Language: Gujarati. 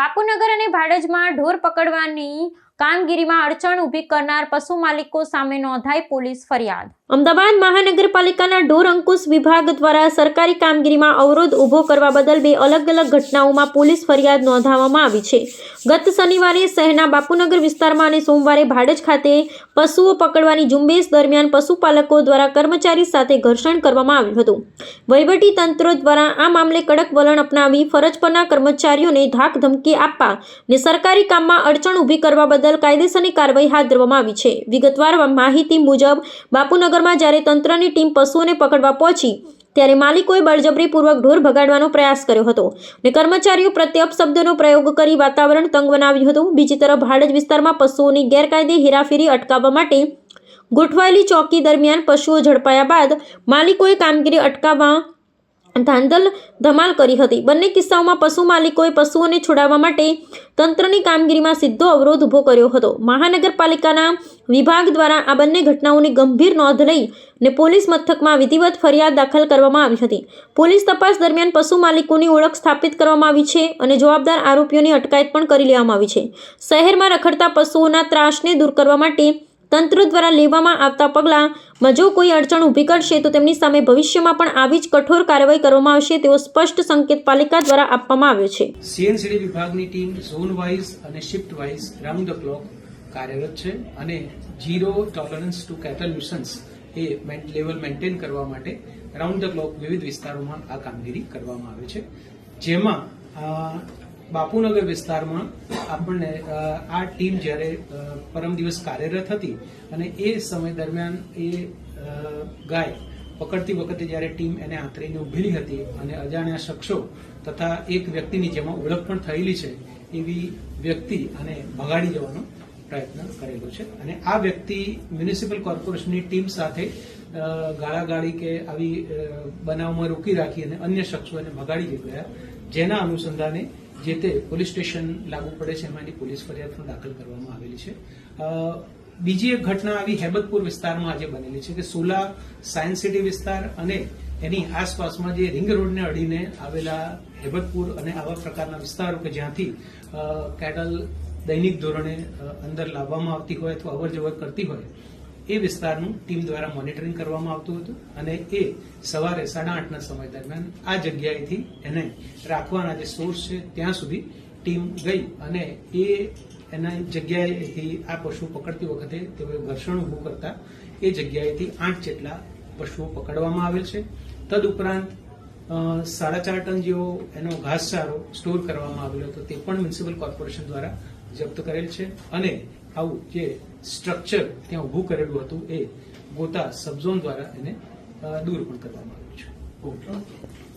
બાપુનગર અને ભાડજમાં ઢોર પકડવાની કામગીરીમાં અડચણ ઊભી કરનાર પશુ માલિકો સામે નોંધાઈ પોલીસ ફરિયાદ. અમદાવાદ મહાનગરપાલિકાના ઢોર અંકુશ વિભાગ દ્વારા સરકારી કામગીરીમાં અવરોધ ઊભો કરવા બદલ બે અલગ અલગ ઘટનાઓમાં પોલીસ ફરિયાદ નોંધાવવામાં આવી છે. ગત શનિવારે શહેરના બાપુનગર વિસ્તારમાં અને સોમવારે ભાડજ ખાતે પશુઓ પકડવાની ઝુંબેશ દરમિયાન પશુપાલકો દ્વારા કર્મચારી સાથે ઘર્ષણ કરવામાં આવ્યું હતું. વહીવટી તંત્રો દ્વારા આ મામલે કડક વલણ અપનાવી ફરજ પરના કર્મચારીઓને ધાક ધમકી આપવા અને સરકારી કામમાં અડચણ ઊભી કરવા બદલ કાયદેસરની કાર્યવાહી હાથ ધરવામાં આવી છે. વિગતવાર માહિતી મુજબ, બાપુનગરમાં જ્યારે તંત્રની ટીમ પશુઓને પકડવા પહોંચી, ત્યારે માલિકોએ બળજબરીપૂર્વક ઢોર ભગાડવાનો પ્રયાસ કર્યો હતો અને કર્મચારીઓ પ્રત્યે અપશબ્દોનો પ્રયોગ કરી વાતાવરણ તંગ બનાવ્યું હતું. બીજી તરફ ભાડજ વિસ્તારમાં પશુઓની ગેરકાયદે હેરાફેરી અટકાવવા માટે ગોઠવાયેલી ચોકી દરમિયાન પશુઓ ઝડપાયા બાદ માલિકોએ કામગીરી અટકાવવા ધાંધલ ધમાલ કરી હતી. બંને કિસ્સાઓમાં પશુ માલિકોએ પશુઓને છોડાવવા માટે તંત્રની કામગીરીમાં સીધો અવરોધ ઊભો કર્યો હતો. મહાનગરપાલિકાના વિભાગ દ્વારા આ બંને ઘટનાઓની ગંભીર નોંધ લઈ ને પોલીસ મથકમાં વિધિવત ફરિયાદ દાખલ કરવામાં આવી હતી. પોલીસ તપાસ દરમિયાન પશુ માલિકોની ઓળખ સ્થાપિત કરવામાં આવી છે અને જવાબદાર આરોપીઓની અટકાયત પણ કરી લેવામાં આવી છે. શહેરમાં રખડતા પશુઓના ત્રાસને દૂર કરવા માટે તંત્ર દ્વારા લેવામાં આવતા પગલાંમાં જો કોઈ અડચણ ઊભી કરશે તો તેમની સામે ભવિષ્યમાં પણ આવી જ કઠોર કાર્યવાહી કરવામાં આવશે તેવો સ્પષ્ટ સંકેત પાલિકા દ્વારા આપવામાં આવ્યો છે. સીએનસીડી વિભાગની ટીમ ઝોન વાઇઝ અને shift wise round the clock કાર્યરત છે અને zero tolerance to cattle nuisance A level maintain કરવા માટે રાઉન્ડ ધ ક્લોક વિવિધ વિસ્તારોમાં આ કામગીરી કરવામાં આવે છે. જેમાં બાપુનગર વિસ્તારમાં આપણને આ ટીમ જ્યારે પરમ દિવસ કાર્યરત હતી અને એ સમય દરમિયાન એ ગાય પકડતી વખતે જ્યારે ટીમ એને આંતરીને ઉભેલી હતી અને અજાણ્યા શખ્સો તથા એક વ્યક્તિની જેમાં ઓળખ પણ થયેલી છે, એવી વ્યક્તિ અને ભગાડી જવાનો પ્રયત્ન કરેલો છે. અને આ વ્યક્તિ મ્યુનિસિપલ કોર્પોરેશનની ટીમ સાથે ગાળાગાળી કે આવી બનાવમાં રોકી રાખી અને અન્ય શખ્સોને ભગાડી ગયા જેના અનુસંધાને જે તે પોલીસ સ્ટેશન લાગુ પડે છે, એમાંની પોલીસ ફરિયાદ પણ દાખલ કરવામાં આવેલી છે. બીજી એક ઘટના આવી હેબતપુર વિસ્તારમાં આજે બનેલી છે કે સોલા સાયન્સ સિટી વિસ્તાર અને એની આસપાસમાં જે રિંગ રોડને અડીને આવેલા હેબતપુર અને આવા પ્રકારના વિસ્તારો કે જ્યાંથી કેટલ દૈનિક ધોરણે અંદર લાવવામાં આવતી હોય અથવા અવર જવર કરતી હોય એ વિસ્તારનું ટીમ દ્વારા મોનિટરિંગ કરવામાં આવતું હતું અને એ સવારે સાડા આઠના સમય દરમિયાન આ જગ્યાએથી એને રાખવાના જે સોર્સ છે ત્યાં સુધી ટીમ ગઈ અને એ એના જગ્યાએથી આ પશુ પકડતી વખતે તેઓએ ઘર્ષણ ઊભું કરતા એ જગ્યાએથી આઠ જેટલા પશુઓ પકડવામાં આવેલ છે. તદુપરાંત સાડા ચાર ટન જેવો એનો ઘાસચારો સ્ટોર કરવામાં આવેલો હતો તે પણ મ્યુનિસિપલ કોર્પોરેશન દ્વારા જપ્ત કરેલ છે. અને આવું જે સ્ટ્રક્ચર ત્યાં ઊભું કરેલું હતું એ ગોતા સબઝોન દ્વારા એને દૂર પણ કરવામાં આવ્યું છે.